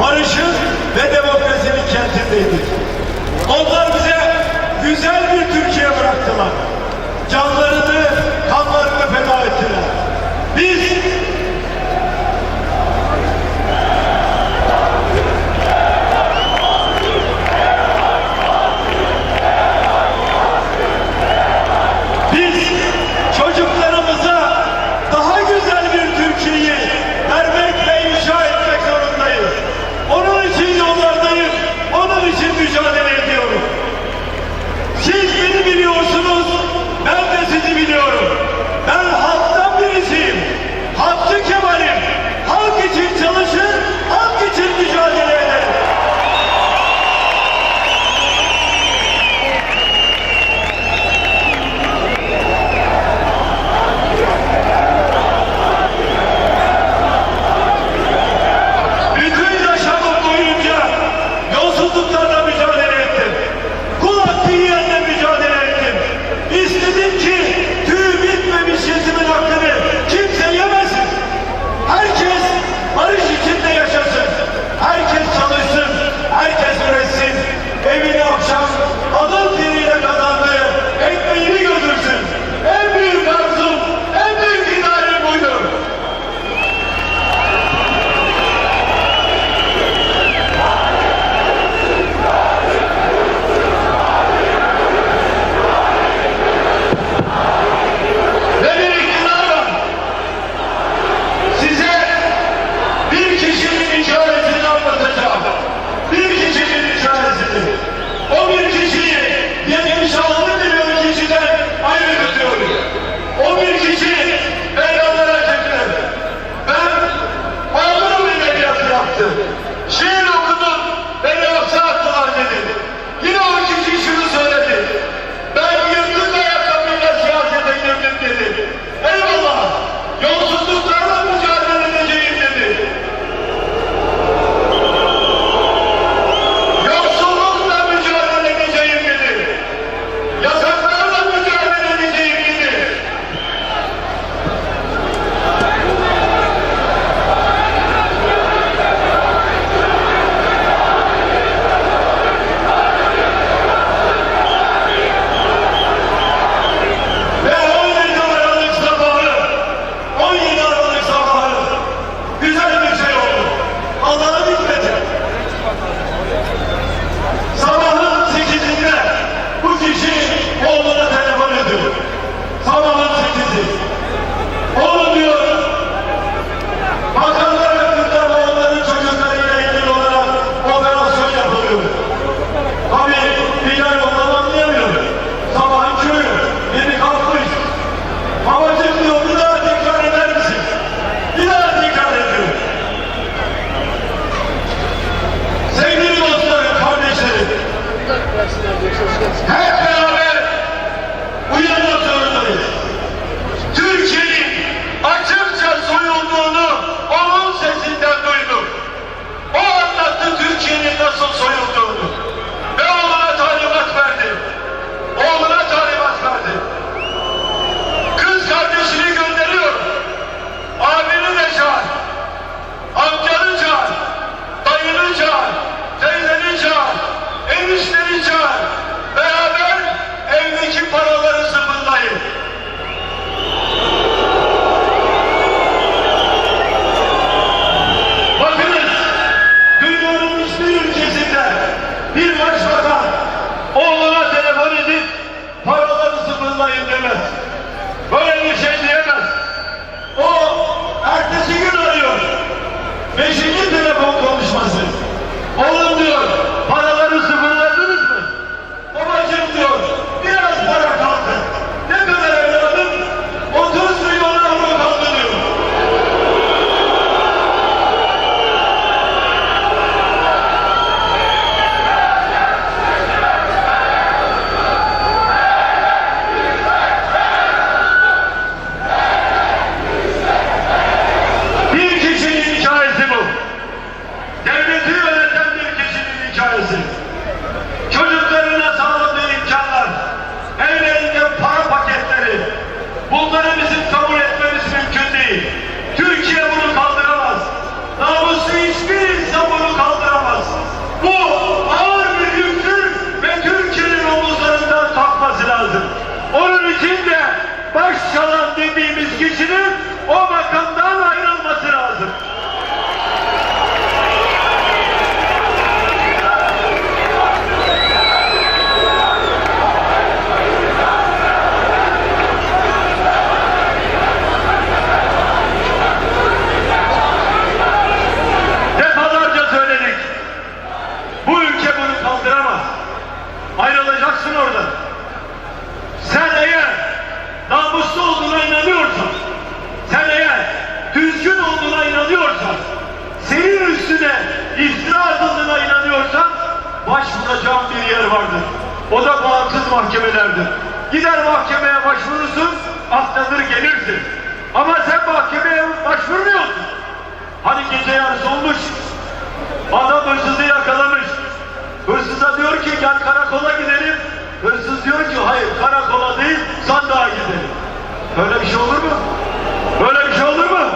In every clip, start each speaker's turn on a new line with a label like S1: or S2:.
S1: barışı ve demokrasinin kentindeydik. Onlar bize güzel bir Türkiye bıraktılar. Canlı Ertesi gün arıyor. Beşinci telefon konuşması. Başvuracağın bir yer vardır. O da bağımsız mahkemelerdir. Gider mahkemeye başvurursun, atlanır gelirsin. Ama sen mahkemeye başvurmuyorsun. Hani gece yarısı olmuş, adam hırsızı yakalamış. Hırsıza diyor ki gel karakola gidelim. Hırsız diyor ki hayır karakola değil sandığa gidelim. Böyle bir şey olur mu? Böyle bir şey olur mu?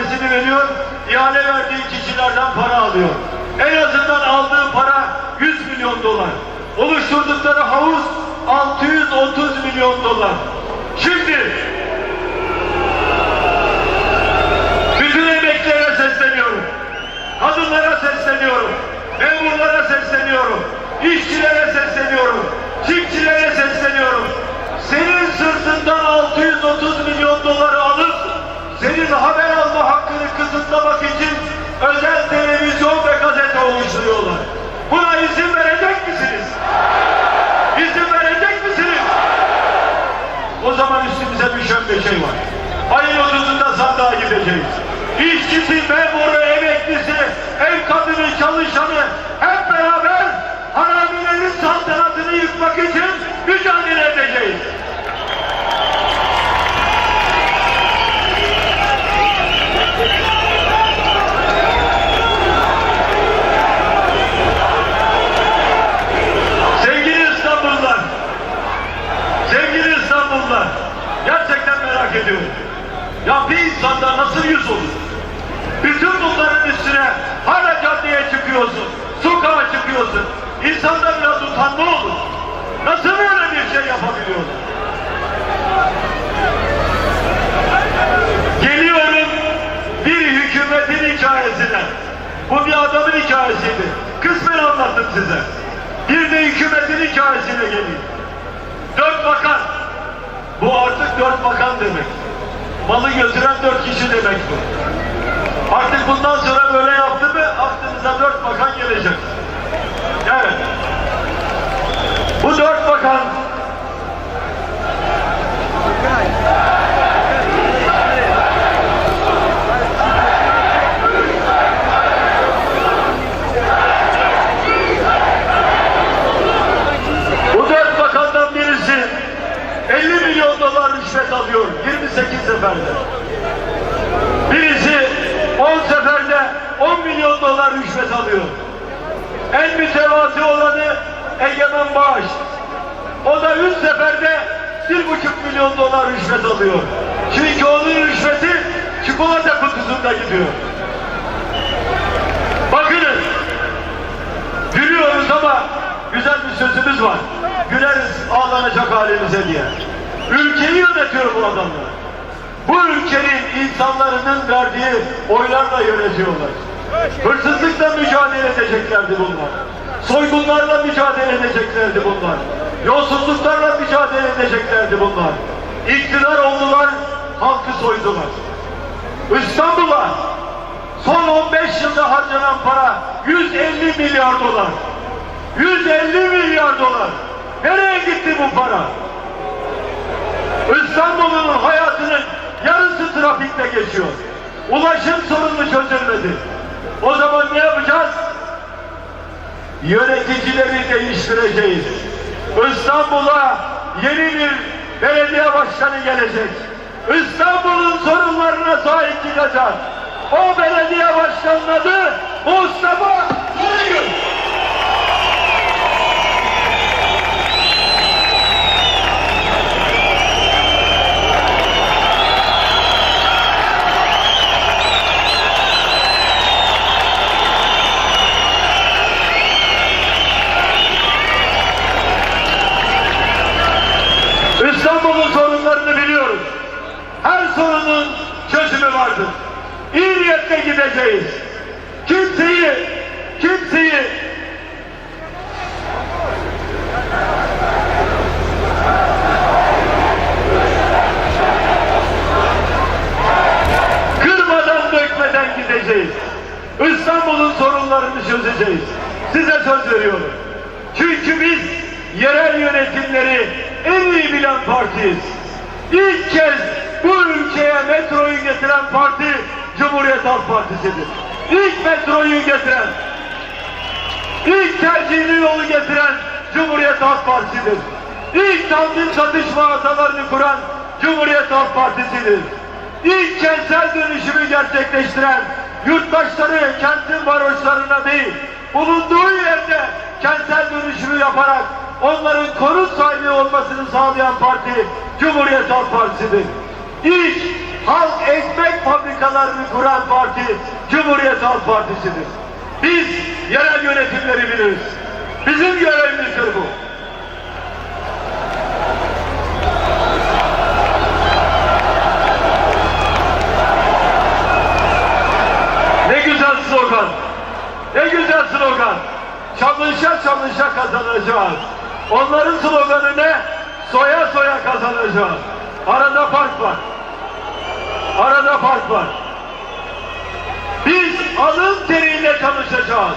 S1: İhalesini veriyor, ihale verdiği kişilerden para alıyor. En azından aldığı para 100 milyon dolar. Oluşturdukları havuz 630 milyon dolar. Şimdi bütün emeklilere sesleniyorum. Kadınlara sesleniyorum. Memurlara sesleniyorum. işçilere sesleniyorum. Çiftçilere sesleniyorum. Senin sırtından 630 milyon doları senin haber alma hakkını kısıtlamak için özel televizyon ve gazete oluşturuyorlar. Buna izin verecek misiniz? İzin verecek misiniz? O zaman üstümüze düşen bir şey var. Ayın 30'unda sandığa gideceğiz. İşçisi, memuru, emeklisi, ev kadını, çalışanı hep beraber haramilerin saltanatını yıkmak için mücadele edeceğiz. Sevgili İstanbullular, sevgili İstanbullular, gerçekten merak ediyorum. Ya bir insanda nasıl yüz olur? Bütün bunların üstüne hala caddeye çıkıyorsun, sokağa çıkıyorsun. İnsanda biraz utanma olur. Nasıl böyle bir şey yapabiliyorlar? Geliyorum bir hükümetin hikayesine. Bu bir adamın hikayesiydi. Kısmen anlattım size. Bir de hükümetin hikayesine geleyim. Dört bakan. Bu artık dört bakan demek. Malı götüren dört kişi demek bu. Artık bundan sonra böyle yaptı mı aklınıza dört bakan gelecek. Evet. Bu dört bakan Bu dört bakandan birisi 50 milyon dolar rüşvet alıyor 28 seferde. Birisi 10 seferde 10 milyon dolar rüşvet alıyor. En mütevazi olanı Egemen Bağış. O da 3 seferde 1,5 milyon dolar rüşvet alıyor. Çünkü onun rüşveti kutusunda gidiyor. Bakınız Gülüyoruz ama güzel bir sözümüz var. Güleriz ağlanacak halimize diye. Ülkeyi yönetiyor bu adamlar. Bu ülkenin insanların verdiği oylarla yönetiyorlar. Hırsızlıkla mücadele edeceklerdi bunlar. Soygunlarla mücadele edeceklerdi bunlar. Yolsuzluklarla mücadele edeceklerdi bunlar. İktidar oldular, halkı soydular. İstanbul'a son 15 yılda harcanan para 150 milyar dolar. 150 milyar dolar. Nereye gitti bu para? İstanbul'un hayatının yarısı trafikte geçiyor. Ulaşım sorunu çözülmedi. O zaman ne yapacağız? Yöneticileri değiştireceğiz. İstanbul'a yeni bir belediye başkanı gelecek. İstanbul'un sorunlarına sahip çıkacak. O belediye başkanının adı Mustafa Sarıgül. İstanbul'un sorunlarını biliyoruz. Her sorunun çözümü vardır. İyi niyetle gideceğiz. Kimseyi, kimseyi kırmadan gideceğiz. İstanbul'un sorunlarını çözeceğiz. Size söz veriyorum. Çünkü biz yerel yönetimleri en iyi bilen partiyiz. İlk kez bu ülkeye metroyu getiren parti Cumhuriyet Halk Partisi'dir. İlk metroyu getiren, ilk tercihli yolu getiren Cumhuriyet Halk Partisi'dir. İlk tanzim satış mağazalarını kuran Cumhuriyet Halk Partisi'dir. İlk kentsel dönüşümü gerçekleştiren yurttaşları kentin varoşlarına değil, bulunduğu yerde kentsel dönüşümü yaparak onların konut sahibi olmasını sağlayan parti Cumhuriyet Halk Partisi'dir. İlk halk ekmek fabrikalarını kuran parti Cumhuriyet Halk Partisi'dir. Biz yerel yönetimleri biliriz. Bizim görevimizdir bu. Çalışa çalışa kazanacağız. Onların sloganı ne? Soya soya kazanacağız. Arada fark var. Arada fark var. Biz alın teriyle çalışacağız.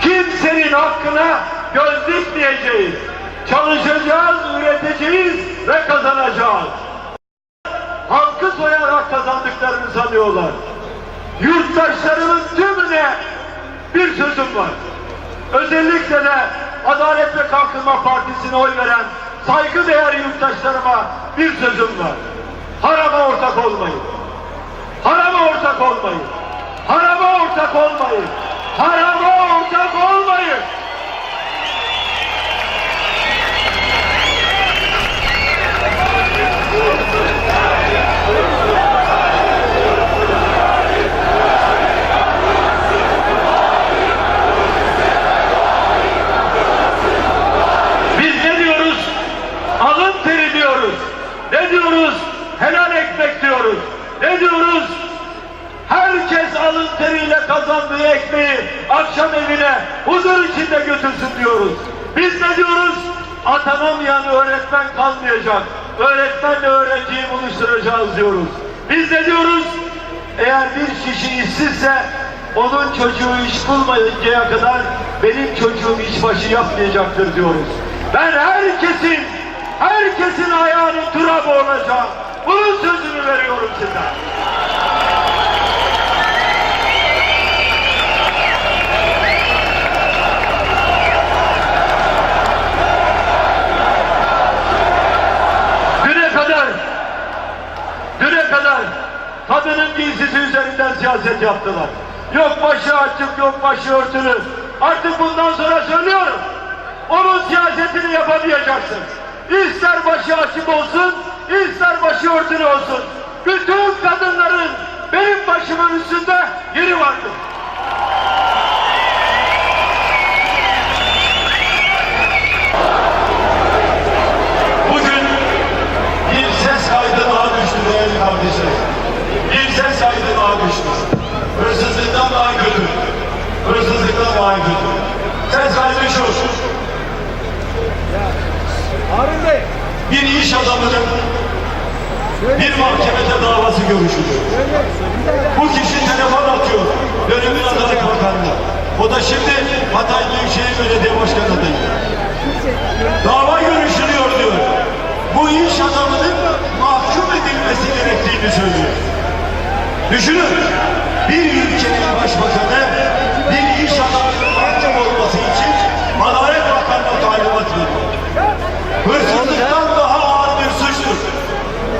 S1: Kimsenin hakkına göz dikmeyeceğiz. Çalışacağız, üreteceğiz ve kazanacağız. Halkı soyarak kazandıklarını sanıyorlar. Yurttaşlarımın tümüne bir sözüm var. Özellikle de Adalet ve Kalkınma Partisi'ne oy veren saygıdeğer yurttaşlarıma bir sözüm var. Harama ortak olmayın. Harama ortak olmayın. Harama ortak olmayın. Harama ortak olmayın. Biz ne diyoruz? Alın teri diyoruz. Ne diyoruz? Helal ekmek diyoruz. Ne diyoruz? Teriyle kazandığı ekmeği akşam evine huzur içinde götürsün diyoruz. Biz ne diyoruz? Atanamayan öğretmen kalmayacak. Öğretmenle öğrenciyi buluşturacağız diyoruz. Biz ne diyoruz? Eğer bir kişi işsizse onun çocuğu iş bulmayıncaya kadar benim çocuğum işbaşı yapmayacaktır diyoruz. Ben herkesin, herkesin ayağının turabı olacağım. Bunun sözünü veriyorum size. Düne kadar kadının giysisi üzerinden siyaset yaptılar. Yok başı açık, yok başı örtülü. Artık bundan sonra söylüyorum. Onun siyasetini yapamayacaksın. İster başı açık olsun, ister başı örtülü olsun. Bütün kadınların benim başımın üstünde yeri vardır. Kardeşlerim. Bir ses kaydı daha düştü. Hırsızlıktan daha kötü. Hırsızlıktan daha kötü. Ses kaydı şu.
S2: Harun Bey.
S1: Bir iş adamının bir mahkemede davası görüşülüyor. Bu kişi telefon atıyor. Dönemin Adalet Bakanı'na. O da şimdi Hatay Büyükşehir Belediye Başkanı adayı. Dava görüşülüyor diyor. Bu iş adamının edilmesi gerektiğini söylüyor. Düşünün, bir ülkenin başbakanı bir iş adamının mahkum olması için Adalet Bakanlığı talimat veriyor. Hırsızlıktan daha ağır bir suçtur.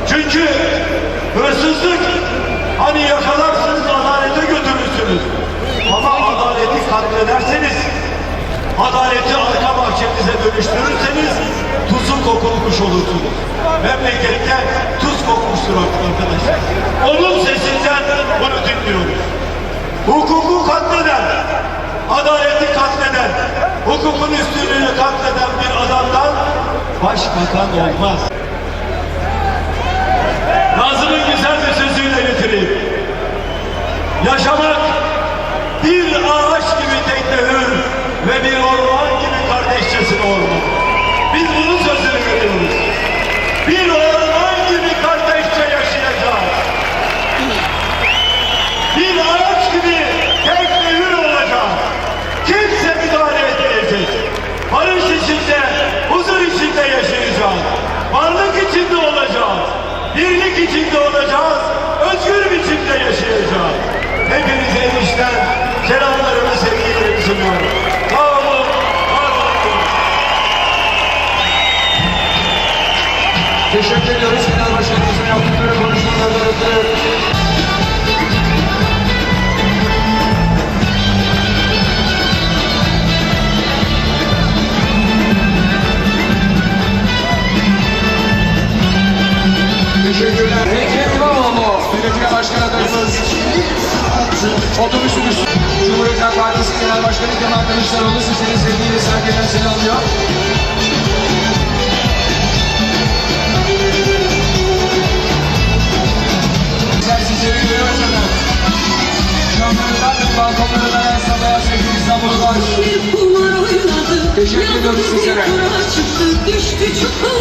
S1: Çünkü hırsızlık hani yakalarsınız adalete götürürsünüz. Ama adaleti katlederseniz, adaleti arka bahçenize dönüştürürseniz tuzu kokulmuş olursunuz. Memlekette kokmuştur arkadaşlar. Onun sesinden bunu dinliyoruz. Hukuku katleden, adaleti katleden, hukukun üstünlüğünü katleden bir adamdan başbakan olmaz. Nazım'ın güzel bir sözüyle bitireyim. Yaşamak bir ağaç gibi teknehür ve bir orman gibi kardeşçesine orman. Biz bunun sözünü veriyoruz. Bir orman gibi kardeşçe yaşayacağız. Bir ağaç gibi teknehür olacağız. Kimse müdahale etmeyecek. Barış içinde, huzur içinde yaşayacağız. Varlık içinde olacağız. Birlik içinde olacağız. Özgür biçimde yaşayacağız. Hepinize enişten selamlarımı, sevgilerimi sunuyorum.
S2: Teşekkür ediyoruz Genel Başkanımızın yaptıkları konuşmalardan belediye başkan adayımız. Otobüsümüz Cumhuriyet Halk Partisi Genel Başkanı Kemal Kılıçdaroğlu sizlerin sevgiyle saygıyla selamlıyor. Sen sizleri görüyoruz efendim. Camlarından ve balkonlarından yansımaya sevgili İstanbul'dan.
S3: Bir kumar oynadı.
S2: Teşekkür ediyoruz sizlere.
S3: Çıktı, düştü çukuru